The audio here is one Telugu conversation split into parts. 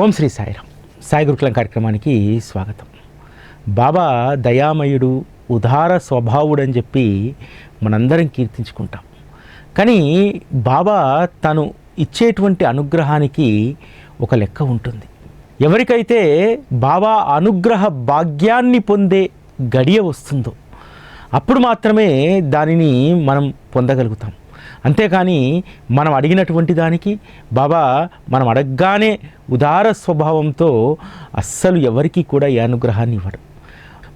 ఓం శ్రీ సాయిరామ్ సాయి గురుకులం కార్యక్రమానికి స్వాగతం. బాబా దయామయుడు ఉదార స్వభావుడు అని చెప్పి మనందరం కీర్తించుకుంటాం. కానీ బాబా తను ఇచ్చేటువంటి అనుగ్రహానికి ఒక లెక్క ఉంటుంది. ఎవరికైతే బాబా అనుగ్రహ భాగ్యాన్ని పొందే గడియ వస్తుందో అప్పుడు మాత్రమే దానిని మనం పొందగలుగుతాం. అంతేకాని మనం అడిగినటువంటి దానికి బాబా మనం అడగగానే ఉదార స్వభావంతో అస్సలు ఎవరికీ కూడా ఈ అనుగ్రహాన్ని ఇవ్వడు.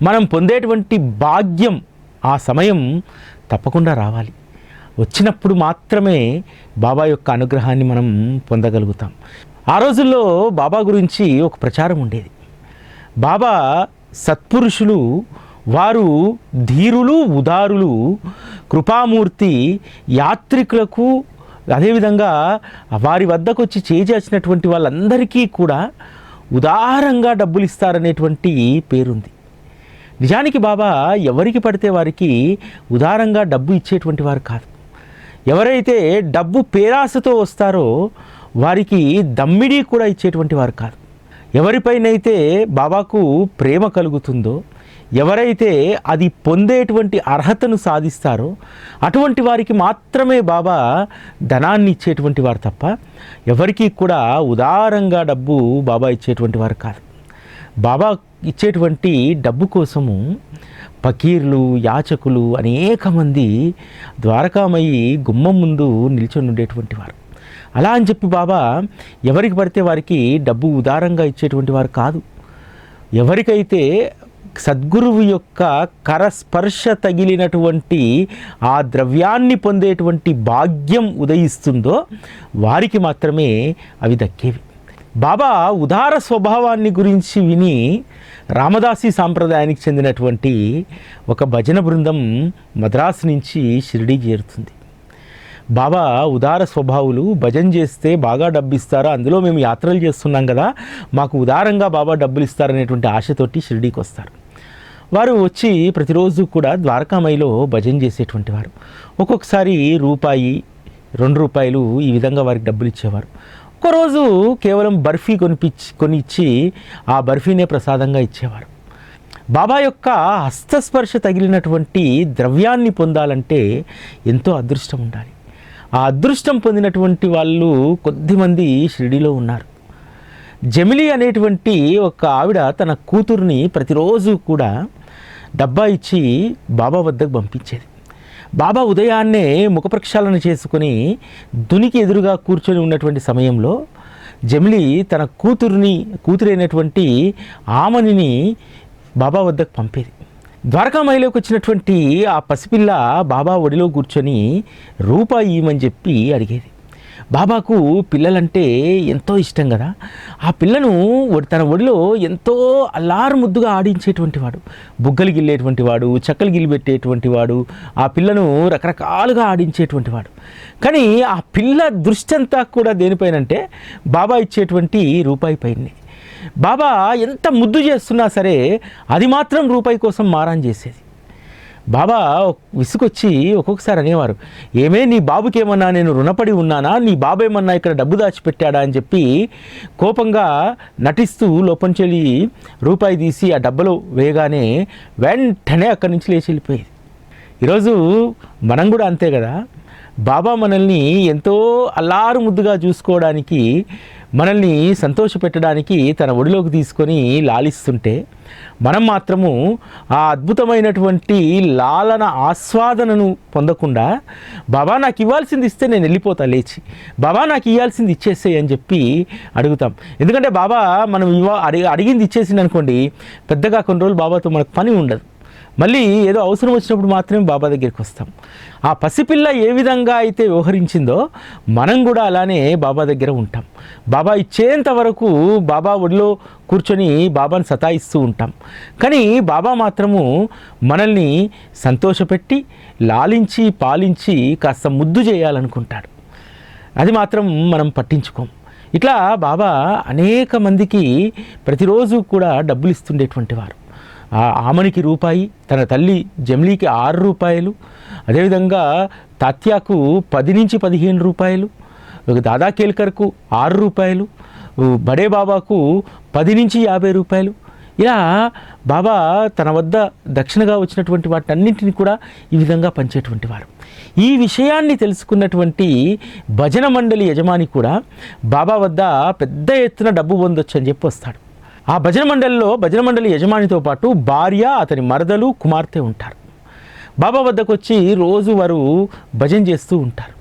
మనం పొందేటువంటి భాగ్యం ఆ సమయం తప్పకుండా రావాలి. వచ్చినప్పుడు మాత్రమే బాబా యొక్క అనుగ్రహాన్ని మనం పొందగలుగుతాం. ఆ రోజుల్లో బాబా గురించి ఒక ప్రచారం ఉండేది. బాబా సత్పురుషులు వారు ధీరులు ఉదారులు కృపామూర్తి యాత్రికులకు అదేవిధంగా వారి వద్దకు వచ్చి చేజాచినటువంటి వాళ్ళందరికీ కూడా ఉదారంగా డబ్బులు ఇస్తారనేటువంటి పేరుంది. నిజానికి బాబా ఎవరికి పడితే వారికి ఉదారంగా డబ్బు ఇచ్చేటువంటి వారు కాదు. ఎవరైతే డబ్బు పేరాసతో వస్తారో వారికి దమ్మిడీ కూడా ఇచ్చేటువంటి వారు కాదు. ఎవరిపైనైతే బాబాకు ప్రేమ కలుగుతుందో ఎవరైతే అది పొందేటువంటి అర్హతను సాధిస్తారో అటువంటి వారికి మాత్రమే బాబా ధనాన్ని ఇచ్చేటువంటి వారు తప్ప ఎవరికీ కూడా ఉదారంగా డబ్బు బాబా ఇచ్చేటువంటి వారు కాదు. బాబా ఇచ్చేటువంటి డబ్బు కోసము పకీర్లు యాచకులు అనేక మంది ద్వారకామయ్యి గుమ్మం ముందు నిల్చొని ఉండేటువంటి వారు. అలా అని చెప్పి బాబా ఎవరికి పడితే వారికి డబ్బు ఉదారంగా ఇచ్చేటువంటి వారు కాదు. ఎవరికైతే సద్గురువు యొక్క కరస్పర్శ తగిలినటువంటి ఆ ద్రవ్యాన్ని పొందేటువంటి భాగ్యం ఉదయిస్తుందో వారికి మాత్రమే అవి దక్కేవి. బాబా ఉదార స్వభావాన్ని గురించి విని రామదాసి సాంప్రదాయానికి చెందినటువంటి ఒక భజన బృందం మద్రాసు నుంచి షిరిడీ చేరుతుంది. బాబా ఉదార స్వభావులు భజన చేస్తే బాగా డబ్బు ఇస్తారా అందులో మేము యాత్రలు చేస్తున్నాం కదా మాకు ఉదారంగా బాబా డబ్బులు ఇస్తారనేటువంటి ఆశతోటి షిరిడీకి వస్తారు వారు వచ్చి ప్రతిరోజు కూడా ద్వారకామయిలో భజన చేసేటువంటి వారు. ఒక్కొక్కసారి రూపాయి రెండు రూపాయలు ఈ విధంగా వారికి డబ్బులు ఇచ్చేవారు. ఒక్కరోజు కేవలం బర్ఫీ కొనిపించి కొనిచ్చి ఆ బర్ఫీనే ప్రసాదంగా ఇచ్చేవారు. బాబా యొక్క హస్తస్పర్శ తగిలినటువంటి ద్రవ్యాన్ని పొందాలంటే ఎంతో అదృష్టం ఉండాలి. ఆ అదృష్టం పొందినటువంటి వాళ్ళు కొద్దిమంది షిరిడిలో ఉన్నారు. జమిలి అనేటువంటి ఒక ఆవిడ తన కూతుర్ని ప్రతిరోజు కూడా డబ్బా ఇచ్చి బాబా వద్దకు పంపించేది. బాబా ఉదయాన్నే ముఖ ప్రక్షాళన చేసుకుని దునికి ఎదురుగా కూర్చొని ఉన్నటువంటి సమయంలో జమిలి తన కూతురుని కూతురైనటువంటి ఆమనిని బాబా వద్దకు పంపేది. ద్వారకామాయిలోకి వచ్చినటువంటి ఆ పసిపిల్ల బాబా ఒడిలో కూర్చొని రూపాయి ఇవ్వమని చెప్పి అడిగేది. బాబాకు పిల్లలంటే ఎంతో ఇష్టం కదా. ఆ పిల్లను తన ఒడిలో ఎంతో అల్లారు ముద్దుగా ఆడించేటువంటి వాడు. బుగ్గలు గిల్లేటువంటి వాడు చెక్కలు గిలిపెట్టేటువంటి వాడు ఆ పిల్లను రకరకాలుగా ఆడించేటువంటి వాడు. కానీ ఆ పిల్ల దృష్టి అంతా కూడా దేనిపైనంటే బాబా ఇచ్చేటువంటి రూపాయి పైనే. బాబా ఎంత ముద్దు చేస్తున్నా సరే అది మాత్రం రూపాయి కోసం మారాన్ చేసేది. బాబా విసుకొచ్చి ఒక్కొక్కసారి అనేవారు ఏమే నీ బాబుకేమన్నా నేను రుణపడి ఉన్నానా? నీ బాబు ఏమన్నా ఇక్కడ డబ్బు దాచిపెట్టాడా? అని చెప్పి కోపంగా నటిస్తూ లోపంచెలి రూపాయి తీసి ఆ డబ్బలో వేయగానే వెంటనే అక్కడి నుంచి లేచి వెళ్ళిపోయేది. ఈరోజు మనం కూడా అంతే కదా? బాబా మనల్ని ఎంతో అల్లారు ముద్దుగా చూసుకోవడానికి మనల్ని సంతోషపెట్టడానికి తన ఒడిలోకి తీసుకొని లాలిస్తుంటే మనం మాత్రము ఆ అద్భుతమైనటువంటి లాలన ఆస్వాదనను పొందకుండా బాబా నాకు ఇవ్వాల్సింది ఇస్తే నేను వెళ్ళిపోతా లేచి. బాబా నాకు ఇవ్వాల్సింది ఇచ్చేసేయ్ అని చెప్పి అడుగుతాం. ఎందుకంటే బాబా మనం ఇవ్వ అడిగి అడిగింది ఇచ్చేసింది అనుకోండి పెద్దగా కొన్ని రోజులు బాబాతో మనకు పని ఉండదు. మళ్ళీ ఏదో అవసరం వచ్చినప్పుడు మాత్రమే బాబా దగ్గరికి వస్తాం. ఆ పసిపిల్ల ఏ విధంగా అయితే వ్యవహరించిందో మనం కూడా అలానే బాబా దగ్గర ఉంటాం. బాబా ఇచ్చేంత వరకు బాబా ఒడిలో కూర్చొని బాబాను సతాయిస్తూ ఉంటాం. కానీ బాబా మాత్రము మనల్ని సంతోషపెట్టి లాలించి పాలించి కాస్త ముద్దు చేయాలనుకుంటాడు. అది మాత్రం మనం పట్టించుకోం. ఇట్లా బాబా అనేక మందికి ప్రతిరోజు కూడా డబ్బులు ఇస్తుండేటువంటి వారు. ఆమనికి రూపాయి తన తల్లి జమ్లీకి ఆరు రూపాయలు. అదేవిధంగా తాత్యాకు పది నుంచి పదిహేను రూపాయలు. దాదా కేల్కర్కు ఆరు రూపాయలు. బడే బాబాకు పది నుంచి యాభై రూపాయలు. ఇలా బాబా తన వద్ద దక్షిణగా వచ్చినటువంటి వాటన్నింటినీ కూడా ఈ విధంగా పంచేటువంటి వారు. ఈ విషయాన్ని తెలుసుకున్నటువంటి భజన మండలి యజమాని కూడా బాబా వద్ద పెద్ద ఎత్తున డబ్బు పొందొచ్చు అని చెప్పి వస్తాడు. ఆ భజన మండలిలో భజన మండలి యజమానితో పాటు భార్య అతని మరదలు కుమార్తె ఉంటారు. బాబా వద్దకు వచ్చి రోజు వారు భజన చేస్తూ ఉంటారు.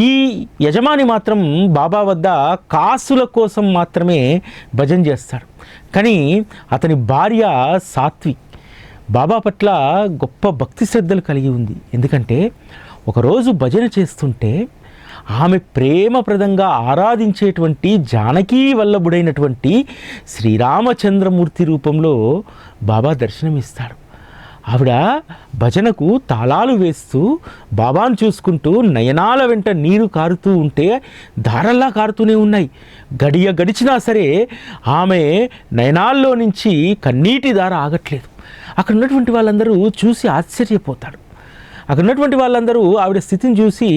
ఈ యజమాని మాత్రం బాబా వద్ద కాసుల కోసం మాత్రమే భజన చేస్తాడు. కానీ అతని భార్య సాత్వి బాబా పట్ల గొప్ప భక్తి శ్రద్ధలు కలిగి ఉంది. ఎందుకంటే ఒకరోజు భజన చేస్తుంటే ఆమె ప్రేమప్రదంగా ఆరాధించేటువంటి జానకీ వల్లభుడైనటువంటి శ్రీరామచంద్రమూర్తి రూపంలో బాబా దర్శనమిస్తాడు. ఆవిడ భజనకు తాళాలు వేస్తూ బాబాను చూసుకుంటూ నయనాల వెంట నీరు కారుతూ ఉంటే ధారల్లా కారుతూనే ఉన్నాయి. గడియ గడిచినా సరే ఆమె నయనాల్లో నుంచి కన్నీటి దార ఆగట్లేదు. అక్కడ ఉన్నటువంటి వాళ్ళందరూ చూసి ఆశ్చర్యపోతాడు అక్కడ ఉన్నటువంటి వాళ్ళందరూ ఆవిడ స్థితిని చూసి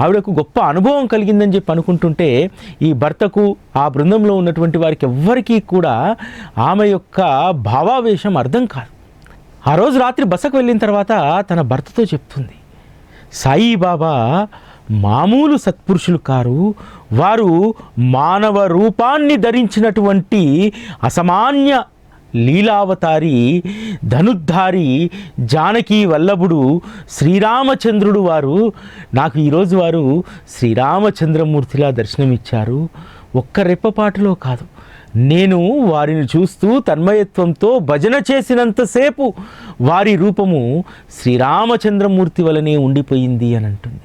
ఆవిడకు గొప్ప అనుభవం కలిగిందని చెప్పి అనుకుంటుంటే ఈ భర్తకు ఆ బృందంలో ఉన్నటువంటి వారికి ఎవ్వరికీ కూడా ఆమె యొక్క భావావేశం అర్థం కాదు. ఆ రోజు రాత్రి బసకు వెళ్ళిన తర్వాత తన భర్తతో చెప్తుంది సాయిబాబా మామూలు సత్పురుషులు కారు వారు మానవ రూపాన్ని ధరించినటువంటి అసమాన్య లీలావతారి ధనుద్ధారి జానకి వల్లభుడు శ్రీరామచంద్రుడు వారు. నాకు ఈరోజు వారు శ్రీరామచంద్రమూర్తిలా దర్శనమిచ్చారు. ఒక్క రెప్పపాటులో కాదు. నేను వారిని చూస్తూ తన్మయత్వంతో భజన చేసినంతసేపు వారి రూపము శ్రీరామచంద్రమూర్తి వలనే ఉండిపోయింది అని అంటుంది.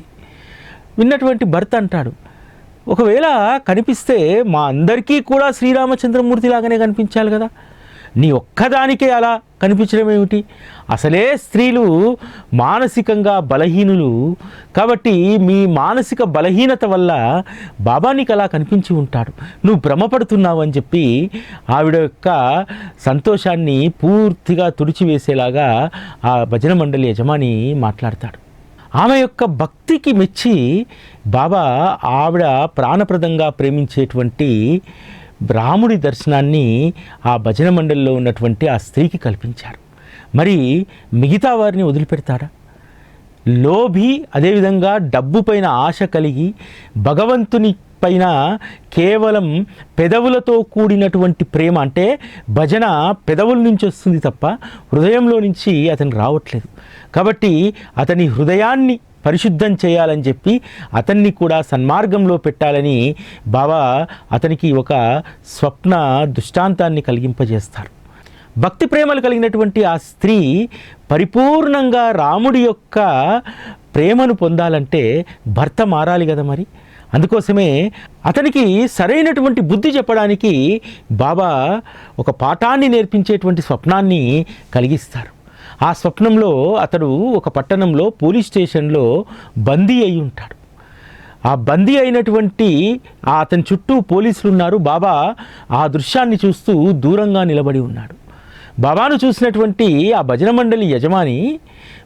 విన్నటువంటి భర్త అంటాడు ఒకవేళ కనిపిస్తే మా అందరికీ కూడా శ్రీరామచంద్రమూర్తి లాగానే కనిపించాలి కదా. నీ ఒక్కదానికే అలా కనిపించడం ఏమిటి? అసలే స్త్రీలు మానసికంగా బలహీనులు కాబట్టి మీ మానసిక బలహీనత వల్ల బాబా నీకు అలా కనిపించి ఉంటాడు. నువ్వు భ్రమపడుతున్నావు అని చెప్పి ఆవిడ యొక్క సంతోషాన్ని పూర్తిగా తుడిచివేసేలాగా ఆ భజన మండలి యజమాని మాట్లాడతాడు. ఆమె యొక్క భక్తికి మెచ్చి బాబా ఆవిడ ప్రాణప్రదంగా ప్రేమించేటువంటి బ్రాహ్ముడి దర్శనాన్ని ఆ భజన మండలిలో ఉన్నటువంటి ఆ స్త్రీకి కల్పించారు. మరి మిగతా వారిని వదిలిపెడతాడా? లోభి అదేవిధంగా డబ్బు పైన ఆశ కలిగి భగవంతుని పైన కేవలం పెదవులతో కూడినటువంటి ప్రేమ అంటే భజన పెదవుల నుంచి వస్తుంది తప్ప హృదయంలో నుంచి అతను రావట్లేదు. కాబట్టి అతని హృదయాన్ని పరిశుద్ధం చేయాలని చెప్పి అతన్ని కూడా సన్మార్గంలో పెట్టాలని బాబా అతనికి ఒక స్వప్న దృష్టాంతాన్ని కలిగింపజేస్తారు. భక్తి ప్రేమలు కలిగినటువంటి ఆ స్త్రీ పరిపూర్ణంగా రాముడి యొక్క ప్రేమను పొందాలంటే భర్త మారాలి కదా మరి. అందుకోసమే అతనికి సరైనటువంటి బుద్ధి చెప్పడానికి బాబా ఒక పాఠాన్ని నేర్పించేటువంటి స్వప్నాన్ని కలిగిస్తారు. ఆ స్వప్నంలో అతడు ఒక పట్టణంలో పోలీస్ స్టేషన్లో బందీ అయి ఉంటాడు. ఆ బందీ అయినటువంటి ఆ అతని చుట్టూ పోలీసులు ఉన్నారు బాబా ఆ దృశ్యాన్ని చూస్తూ దూరంగా నిలబడి ఉన్నాడు. బాబాను చూసినటువంటి ఆ భజన మండలి యజమాని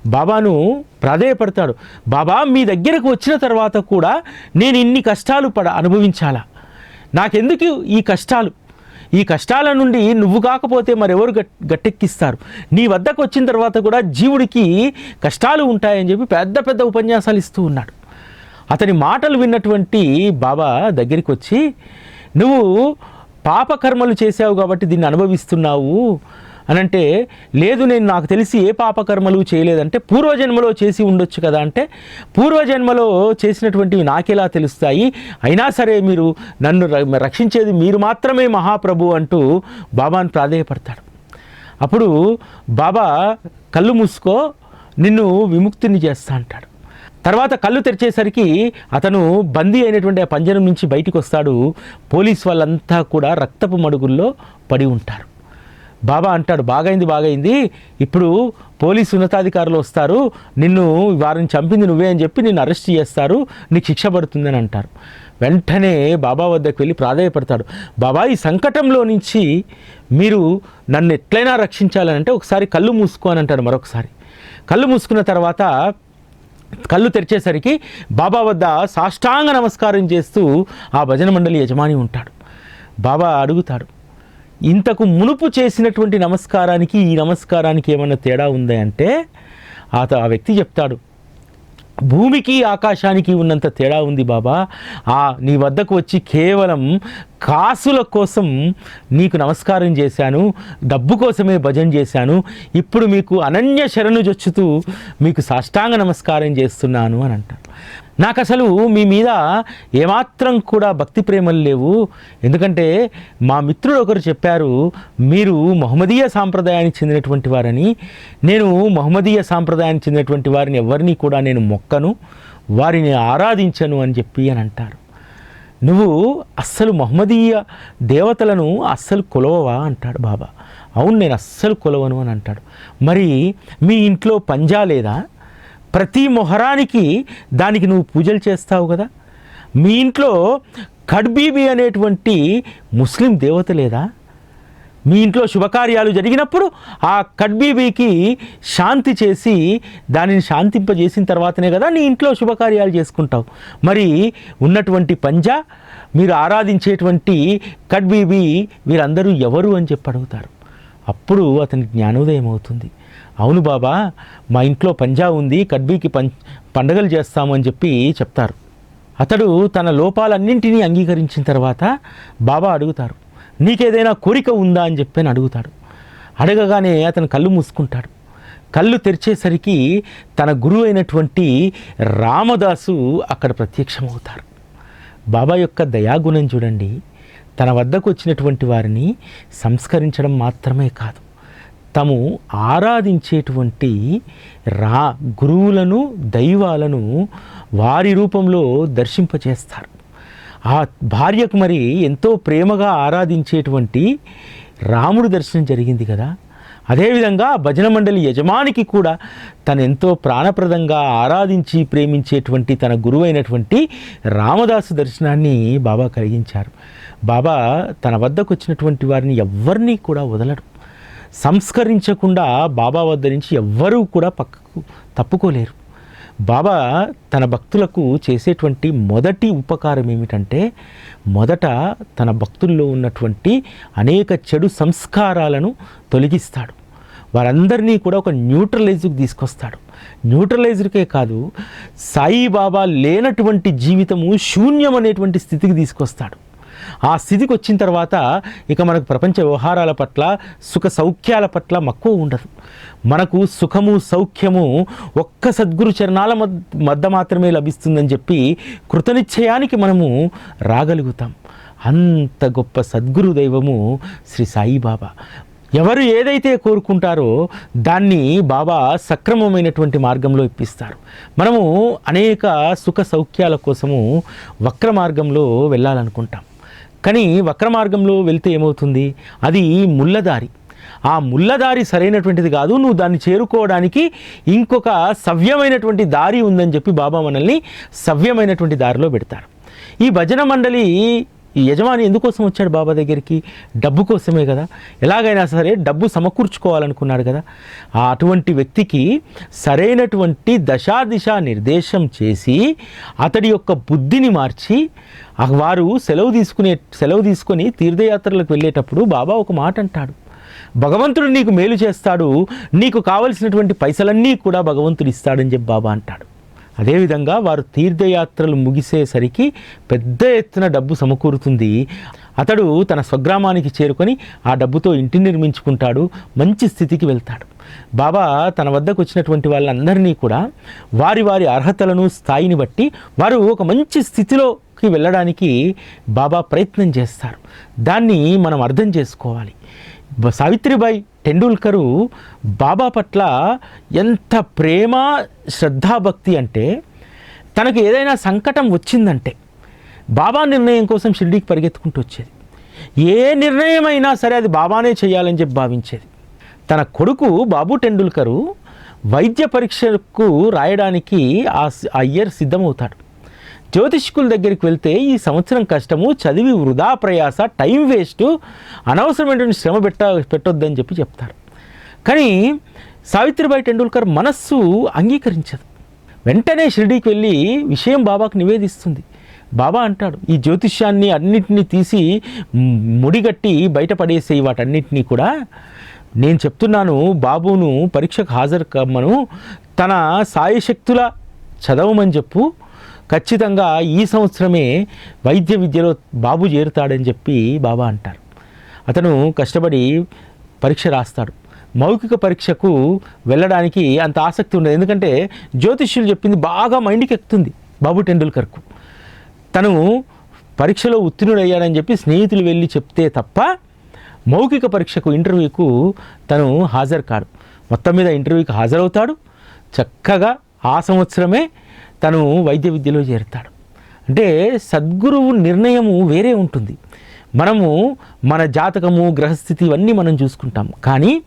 బాబాను ప్రాధేయపడతాడు. బాబా మీ దగ్గరకు వచ్చిన తర్వాత కూడా నేను ఇన్ని కష్టాలు పడ అనుభవించాలా? నాకెందుకు ఈ కష్టాలు? ఈ కష్టాల నుండి నువ్వు కాకపోతే మరెవరు గట్ గట్టెక్కిస్తారు? నీ వద్దకు వచ్చిన తర్వాత కూడా జీవుడికి కష్టాలు ఉంటాయని చెప్పి పెద్ద పెద్ద ఉపన్యాసాలు ఇస్తూ ఉన్నాడు. అతని మాటలు విన్నటువంటి బాబా దగ్గరికి వచ్చి నువ్వు పాపకర్మలు చేసావు కాబట్టి దీన్ని అనుభవిస్తున్నావు. అని అంటే లేదు నేను నాకు తెలిసి ఏ పాపకర్మలు చేయలేదంటే పూర్వజన్మలో చేసి ఉండొచ్చు కదా అంటే పూర్వజన్మలో చేసినటువంటివి నాకెలా తెలుస్తాయి? అయినా సరే మీరు నన్ను ర- రక్షించేది మీరు మాత్రమే మహాప్రభు అంటూ బాబాను ప్రాధేయపడతాడు. అప్పుడు బాబా కళ్ళు మూసుకో నిన్ను విముక్తిని చేస్తా అంటాడు. తర్వాత కళ్ళు తెరిచేసరికి అతను బందీ అయినటువంటి ఆ పంజరం నుంచి బయటికి వస్తాడు. పోలీస్ వాళ్ళంతా కూడా రక్తపు మడుగుల్లో పడి ఉంటారు. బాబా అంటాడు బాగైంది బాగైంది. ఇప్పుడు పోలీసు ఉన్నతాధికారులు వస్తారు. నిన్ను వారిని చంపింది నువ్వే అని చెప్పి నిన్ను అరెస్ట్ చేస్తారు. నీకు శిక్ష పడుతుందని అంటారు. వెంటనే బాబా వద్దకు వెళ్ళి ప్రాధాయపడతాడు. బాబా ఈ సంకటంలో నుంచి మీరు నన్ను ఎట్లయినా రక్షించాలని అంటే ఒకసారి కళ్ళు మూసుకో అని అంటాడు మరొకసారి. కళ్ళు మూసుకున్న తర్వాత కళ్ళు తెరిచేసరికి బాబా వద్ద సాష్టాంగ నమస్కారం చేస్తూ ఆ భజన మండలి యజమాని ఉంటాడు. బాబా అడుగుతాడు ఇంతకు మునుపు చేసినటువంటి నమస్కారానికి ఈ నమస్కారానికి ఏమైనా తేడా ఉందా అంటే అత ఆ వ్యక్తి చెప్తాడు భూమికి ఆకాశానికి ఉన్నంత తేడా ఉంది బాబా. ఆ నీ వద్దకు వచ్చి కేవలం కాసుల కోసం నీకు నమస్కారం చేశాను డబ్బు కోసమే భజన చేశాను ఇప్పుడు మీకు అనన్య శరణు జొచ్చుతూ మీకు సాష్టాంగ నమస్కారం చేస్తున్నాను అని అంటారు నాకు అసలు మీ మీద ఏమాత్రం కూడా భక్తి ప్రేమలు లేవు. ఎందుకంటే మా మిత్రుడు ఒకరు చెప్పారు మీరు మహమ్మదీయ సాంప్రదాయానికి చెందినటువంటి వారని. నేను మహమ్మదీయ సాంప్రదాయానికి చెందినటువంటి వారిని ఎవరిని కూడా నేను మొక్కను వారిని ఆరాధించను అని చెప్పి అని అంటారు. నువ్వు అస్సలు మహమ్మదీయ దేవతలను అస్సలు కొలవవా? అంటాడు బాబా. అవును నేను అస్సలు కొలవను అని అంటాడు. మరి మీ ఇంట్లో పంజా లేదా? ప్రతి మొహరానికి దానికి నువ్వు పూజలు చేస్తావు కదా. మీ ఇంట్లో కడ్బీబీ అనేటువంటి ముస్లిం దేవత లేదా? మీ ఇంట్లో శుభకార్యాలు జరిగినప్పుడు ఆ కడ్బీబీకి శాంతి చేసి దానిని శాంతింపజేసిన తర్వాతనే కదా నీ ఇంట్లో శుభకార్యాలు చేసుకుంటావు. మరి ఉన్నటువంటి పంజా మీరు ఆరాధించేటువంటి కడ్బీబీ వీరందరూ ఎవరు అని చెప్పి అడుగుతారు. అప్పుడు అతనికి జ్ఞానోదయం అవుతుంది. అవును బాబా మా ఇంట్లో పంజా ఉంది కడ్బీకి పం పండగలు చేస్తాము అని చెప్పి చెప్తారు. అతడు తన లోపాలన్నింటినీ అంగీకరించిన తర్వాత బాబా అడుగుతారు నీకేదైనా కోరిక ఉందా? అని చెప్పి అని అడుగుతాడు. అడగగానే అతను కళ్ళు మూసుకుంటాడు. కళ్ళు తెరిచేసరికి తన గురువు అయినటువంటి రామదాసు అక్కడ ప్రత్యక్షమవుతారు. బాబా యొక్క దయాగుణం చూడండి తన వద్దకు వచ్చినటువంటి వారిని సంస్కరించడం మాత్రమే కాదు. తాము ఆరాధించేటువంటి రా గురువులను దైవాలను వారి రూపంలో దర్శింపచేస్తారు. ఆ భార్యకు మరి ఎంతో ప్రేమగా ఆరాధించేటువంటి రాముడు దర్శనం జరిగింది కదా. అదేవిధంగా భజన మండలి యజమానికి కూడా తను ఎంతో ప్రాణప్రదంగా ఆరాధించి ప్రేమించేటువంటి తన గురువైనటువంటి రామదాసు దర్శనాన్ని బాబా కలిగించారు. బాబా తన వద్దకు వచ్చినటువంటి వారిని ఎవరిని కూడా వదలడు సంస్కరించకుండా బాబా వద్ద నుంచి ఎవ్వరూ కూడా పక్కకు తప్పుకోలేరు. బాబా తన భక్తులకు చేసేటువంటి మొదటి ఉపకారం ఏమిటంటే మొదట తన భక్తుల్లో ఉన్నటువంటి అనేక చెడు సంస్కారాలను తొలగిస్తాడు. వారందరినీ కూడా ఒక న్యూట్రలైజ్కి తీసుకొస్తాడు. న్యూట్రలైజర్కే కాదు సాయిబాబా లేనటువంటి జీవితము శూన్యం అనేటువంటి స్థితికి తీసుకొస్తాడు. ఆ స్థితికి వచ్చిన తర్వాత ఇక మనకు ప్రపంచ వ్యవహారాల పట్ల సుఖ సౌఖ్యాల పట్ల మక్కువ ఉండదు. మనకు సుఖము సౌఖ్యము ఒక్క సద్గురు చరణాల మద్ద మాత్రమే లభిస్తుందని చెప్పి కృతనిశ్చయానికి మనము రాగలుగుతాం. అంత గొప్ప సద్గురు దైవము శ్రీ సాయిబాబా. ఎవరు ఏదైతే కోరుకుంటారో దాన్ని బాబా సక్రమమైనటువంటి మార్గంలో ఇప్పిస్తారు. మనము అనేక సుఖ సౌఖ్యాల కోసము వక్ర మార్గంలో వెళ్ళాలనుకుంటాం. కానీ వక్ర మార్గంలో వెళ్తే ఏమవుతుంది? అది ముళ్ళదారి. ఆ ముళ్ళదారి సరైనటువంటిది కాదు. నువ్వు దాన్ని చేరుకోవడానికి ఇంకొక సవ్యమైనటువంటి దారి ఉందని చెప్పి బాబా మనల్ని సవ్యమైనటువంటి దారిలో పెడతారు. ఈ భజన మండలి ఈ యజమాని ఎందుకోసం వచ్చాడు బాబా దగ్గరికి? డబ్బు కోసమే కదా. ఎలాగైనా సరే డబ్బు సమకూర్చుకోవాలనుకున్నాడు కదా. అటువంటి వ్యక్తికి సరైనటువంటి దశాదిశ నిర్దేశం చేసి అతడి యొక్క బుద్ధిని మార్చి వారు సెలవు తీసుకునే సెలవు తీసుకొని తీర్థయాత్రలకు వెళ్ళేటప్పుడు బాబా ఒక మాట అంటాడు. భగవంతుడు నీకు మేలు చేస్తాడు. నీకు కావలసినటువంటి పైసలన్నీ కూడా భగవంతుడు ఇస్తాడని చెప్పి బాబా అంటాడు. అదేవిధంగా వారు తీర్థయాత్రలు ముగిసేసరికి పెద్ద ఎత్తున డబ్బు సమకూరుతుంది. అతడు తన స్వగ్రామానికి చేరుకొని ఆ డబ్బుతో ఇంటిని నిర్మించుకుంటాడు మంచి స్థితికి వెళ్తాడు. బాబా తన వద్దకు వచ్చినటువంటి వాళ్ళందరినీ కూడా వారి వారి అర్హతలను స్థాయిని బట్టి వారు ఒక మంచి స్థితిలోకి వెళ్ళడానికి బాబా ప్రయత్నం చేస్తారు. దాన్ని మనం అర్థం చేసుకోవాలి. సావిత్రిబాయి టెండూల్కరు బాబా పట్ల ఎంత ప్రేమ శ్రద్ధాభక్తి అంటే తనకు ఏదైనా సంకటం వచ్చిందంటే బాబా నిర్ణయం కోసం షిర్డీకి పరిగెత్తుకుంటూ వచ్చేది. ఏ నిర్ణయం అయినా సరే అది బాబానే చేయాలని చెప్పి భావించేది. తన కొడుకు బాబు టెండూల్కరు వైద్య పరీక్షకు రాయడానికి ఆ ఆ ఇయర్ సిద్ధమవుతాడు. జ్యోతిష్కుల దగ్గరికి వెళ్తే ఈ సంవత్సరం కష్టము చదివి వృధా ప్రయాస టైం వేస్ట్ అనవసరమైనటువంటి శ్రమ పెట్ట పెట్టొద్దని చెప్పి చెప్తారు. కానీ సావిత్రిబాయి టెండూల్కర్ మనస్సు అంగీకరించదు. వెంటనే షిరిడీకి వెళ్ళి విషయం బాబాకు నివేదిస్తుంది. బాబా అంటాడు ఈ జ్యోతిష్యాన్ని అన్నిటినీ తీసి ముడిగట్టి బయటపడేసే వాటన్నిటినీ కూడా నేను చెప్తున్నాను బాబును పరీక్షకు హాజరు కమ్మను తన సాయశక్తుల చదవమని చెప్పు ఖచ్చితంగా ఈ సంవత్సరమే వైద్య విద్యలో బాబు చేరుతాడని చెప్పి బాబా అంటారు. అతను కష్టపడి పరీక్ష రాస్తాడు. మౌఖిక పరీక్షకు వెళ్ళడానికి అంత ఆసక్తి ఉండదు. ఎందుకంటే జ్యోతిష్యులు చెప్పింది బాగా మైండ్కి ఎక్కుతుంది బాబు టెండూల్కర్కు. తను పరీక్షలో ఉత్తీర్ణుడయ్యాడని చెప్పి స్నేహితులు వెళ్ళి చెప్తే తప్ప మౌఖిక పరీక్షకు ఇంటర్వ్యూకు తను హాజరు కాడు. మొత్తం మీద ఇంటర్వ్యూకి హాజరవుతాడు. చక్కగా ఆ సంవత్సరమే తను వైద్య విద్యలో చేరుతాడు. అంటే సద్గురువు నిర్ణయము వేరే ఉంటుంది. మనము మన జాతకము గ్రహస్థితి ఇవన్నీ మనం చూసుకుంటాం కానీ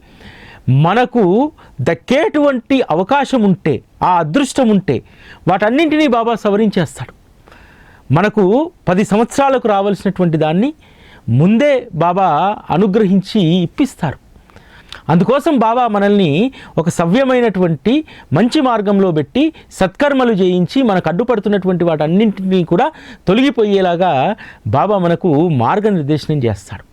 మనకు దక్కేటువంటి అవకాశం ఉంటే ఆ అదృష్టం ఉంటే వాటన్నింటినీ బాబా సవరించేస్తాడు. మనకు పది సంవత్సరాలకు రావాల్సినటువంటి దాన్ని ముందే బాబా అనుగ్రహించి ఇప్పిస్తారు. అందుకోసం బాబా మనల్ని ఒక సవ్యమైనటువంటి మంచి మార్గంలో పెట్టి సత్కర్మలు చేయించి మనకు అడ్డుపడుతున్నటువంటి వాటన్నింటినీ కూడా తొలగిపోయేలాగా బాబా మనకు మార్గనిర్దేశనం చేస్తాడు.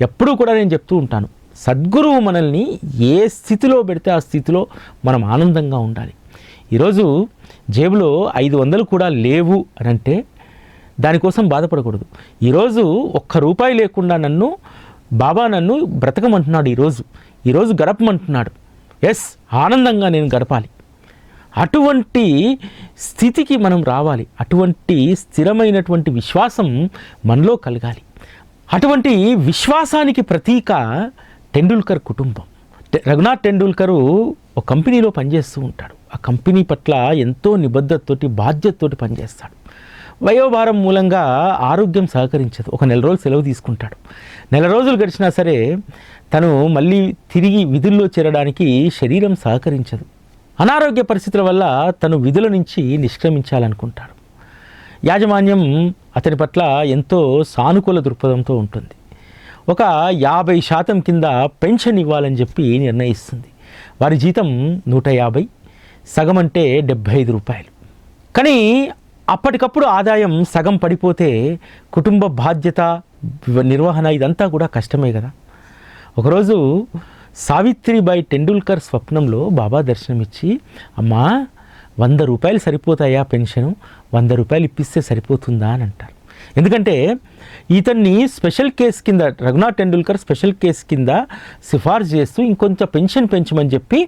ఎప్పుడూ కూడా నేను చెప్తూ ఉంటాను సద్గురువు మనల్ని ఏ స్థితిలో పెడితే ఆ స్థితిలో మనం ఆనందంగా ఉండాలి. ఈరోజు జేబులో ఐదు వందలు కూడా లేవు అని అంటే దానికోసం బాధపడకూడదు. ఈరోజు ఒక్క రూపాయి లేకుండా నన్ను బాబా నన్ను బ్రతకమంటున్నాడు ఈరోజు. ఈరోజు గడపమంటున్నాడు. ఎస్ ఆనందంగా నేను గడపాలి. అటువంటి స్థితికి మనం రావాలి. అటువంటి స్థిరమైనటువంటి విశ్వాసం మనలో కలగాలి. అటువంటి విశ్వాసానికి ప్రతీక టెండూల్కర్ కుటుంబం. రఘునాథ్ టెండూల్కరు ఒక కంపెనీలో పనిచేస్తూ ఉంటాడు. ఆ కంపెనీ పట్ల ఎంతో నిబద్ధతతోటి బాధ్యతతోటి పనిచేస్తాడు. వయోభారం మూలంగా ఆరోగ్యం సహకరించదు. ఒక నెల రోజులు సెలవు తీసుకుంటాడు. నెల రోజులు గడిచినా సరే తను మళ్ళీ తిరిగి విధుల్లో చేరడానికి శరీరం సహకరించదు. అనారోగ్య పరిస్థితుల వల్ల తను విధుల నుంచి నిష్క్రమించాలనుకుంటాడు. యాజమాన్యం అతని పట్ల ఎంతో సానుకూల దృక్పథంతో ఉంటుంది. ఒక యాభై శాతం కింద పెన్షన్ ఇవ్వాలని చెప్పి నిర్ణయిస్తుంది. వారి జీతం నూట యాభై సగం అంటే డెబ్భై ఐదు రూపాయలు. కానీ అప్పటికప్పుడు ఆదాయం సగం పడిపోతే కుటుంబ బాధ్యత నిర్వహణ ఇదంతా కూడా కష్టమే కదా. ఒకరోజు సావిత్రిబాయి టెండూల్కర్ స్వప్నంలో బాబా దర్శనమిచ్చి అమ్మా వంద రూపాయలు సరిపోతాయా పెన్షను? వంద రూపాయలు ఇప్పిస్తే సరిపోతుందా? అని అంటారు. ఎందుకంటే ఇతన్ని స్పెషల్ కేస్ కింద రఘునాథ్ టెండూల్కర్ స్పెషల్ కేస్ కింద సిఫార్సు చేస్తూ ఇంకొంచెం పెన్షన్ పెంచమని చెప్పి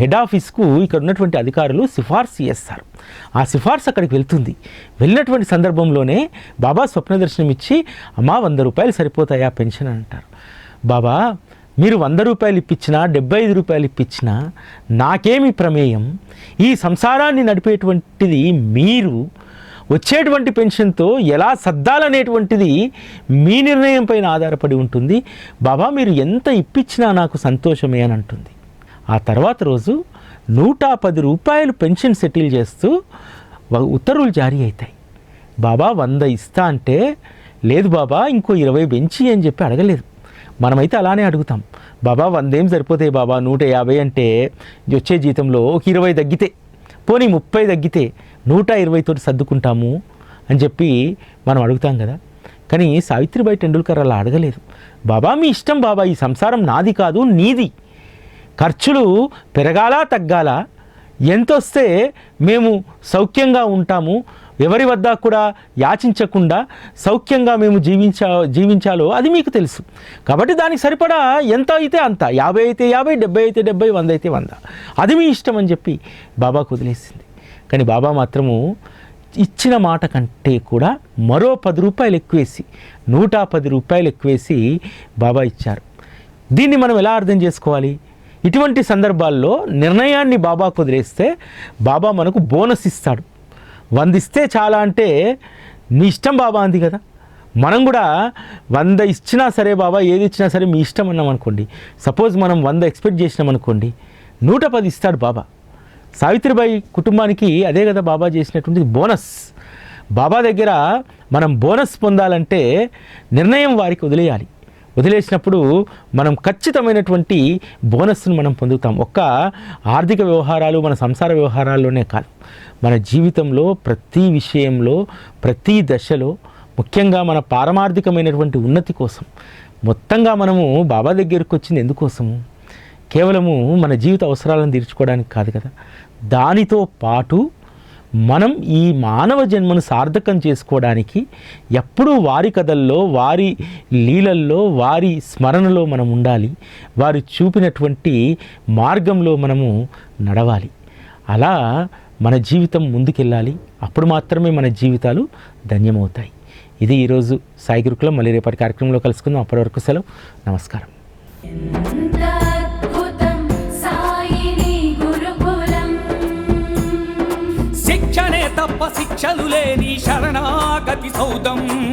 హెడ్ ఆఫీస్కు ఇక్కడ ఉన్నటువంటి అధికారులు సిఫార్సు చేస్తారు. ఆ సిఫార్సు అక్కడికి వెళ్తుంది. వెళ్ళినటువంటి సందర్భంలోనే బాబా స్వప్న దర్శనం ఇచ్చి అమ్మా వంద రూపాయలు సరిపోతాయా పెన్షన్? అంటారు. బాబా మీరు వంద రూపాయలు ఇప్పించినా డెబ్బై ఐదు రూపాయలు ఇప్పించినా నాకేమి ప్రమేయం? ఈ సంసారాన్ని నడిపేటువంటిది మీరు వచ్చేటువంటి పెన్షన్తో ఎలా సర్దాలనేటువంటిది మీ నిర్ణయం పైన ఆధారపడి ఉంటుంది. బాబా మీరు ఎంత ఇప్పించినా నాకు సంతోషమే అని అంటుంది. ఆ తర్వాత రోజు నూట పది రూపాయలు పెన్షన్ సెటిల్ చేస్తూ ఉత్తర్వులు జారీ అవుతాయి బాబా వంద ఇస్తా అంటే లేదు బాబా ఇంకో ఇరవై పెంచి అని చెప్పి అడగలేదు. మనమైతే అలానే అడుగుతాం. బాబా వందేం సరిపోతాయి బాబా? నూట యాభై అంటే వచ్చే జీతంలో ఒక ఇరవై తగ్గితే పోనీ ముప్పై తగ్గితే నూట ఇరవైతోటి సర్దుకుంటాము అని చెప్పి మనం అడుగుతాం కదా. కానీ సావిత్రిబాయి టెండూల్కర్ అలా అడగలేదు. బాబా మీ ఇష్టం బాబా ఈ సంసారం నాది కాదు నీది. ఖర్చులు పెరగాల తగ్గాల? ఎంత వస్తే మేము సౌఖ్యంగా ఉంటాము ఎవరి వద్ద కూడా యాచించకుండా సౌఖ్యంగా మేము జీవించా జీవించాలో అది మీకు తెలుసు. కాబట్టి దానికి సరిపడా ఎంత అయితే అంత యాభై అయితే యాభై డెబ్బై అయితే డెబ్బై వంద అయితే వంద. అది మీ ఇష్టం అని చెప్పి బాబాకు వదిలేసింది. కానీ బాబా మాత్రము ఇచ్చిన మాట కంటే కూడా మరో పది రూపాయలు ఎక్కువేసి నూట పది రూపాయలు ఎక్కువేసి బాబా ఇచ్చారు. దీన్ని మనం ఎలా అర్థం చేసుకోవాలి? ఇటువంటి సందర్భాల్లో నిర్ణయాన్ని బాబాకు వదిలేస్తే బాబా మనకు బోనస్ ఇస్తాడు. వందిస్తే చాలా అంటే మీ ఇష్టం బాబా అంది కదా. మనం కూడా వంద ఇచ్చినా సరే బాబా ఏది ఇచ్చినా సరే మీ ఇష్టం అన్నాం అనుకోండి. సపోజ్ మనం వంద ఎక్స్పెక్ట్ చేసినాం అనుకోండి నూట పది ఇస్తాడు బాబా. సావిత్రిబాయి కుటుంబానికి అదే కదా బాబా చేసినటువంటి బోనస్. బాబా దగ్గర మనం బోనస్ పొందాలంటే నిర్ణయం వారికి వదిలేయాలి. వదిలేసినప్పుడు మనం ఖచ్చితమైనటువంటి బోనస్ను మనం పొందుతాం. ఒక్క ఆర్థిక వ్యవహారాలు మన సంసార వ్యవహారాల్లోనే కాదు. మన జీవితంలో ప్రతి విషయంలో ప్రతి దశలో ముఖ్యంగా మన పారమార్థికమైనటువంటి ఉన్నతి కోసం మొత్తంగా మనము బాబా దగ్గరికి వచ్చింది ఎందుకోసము? కేవలము మన జీవిత అవసరాలను తీర్చుకోవడానికి కాదు కదా. దానితో పాటు మనం ఈ మానవ జన్మను సార్థకం చేసుకోవడానికి ఎప్పుడూ వారి కథల్లో వారి లీలల్లో వారి స్మరణలో మనం ఉండాలి. వారు చూపినటువంటి మార్గంలో మనము నడవాలి. అలా మన జీవితం ముందుకెళ్ళాలి. అప్పుడు మాత్రమే మన జీవితాలు ధన్యమవుతాయి. ఇది ఈరోజు సాయి గురుకులం. మళ్ళీ రేపటి కార్యక్రమంలో కలుసుకుందాం. అప్పటి వరకు సెలవు. నమస్కారం. శిక్షణే తప్ప శిక్షలు లేని శరణాగతి సౌదం.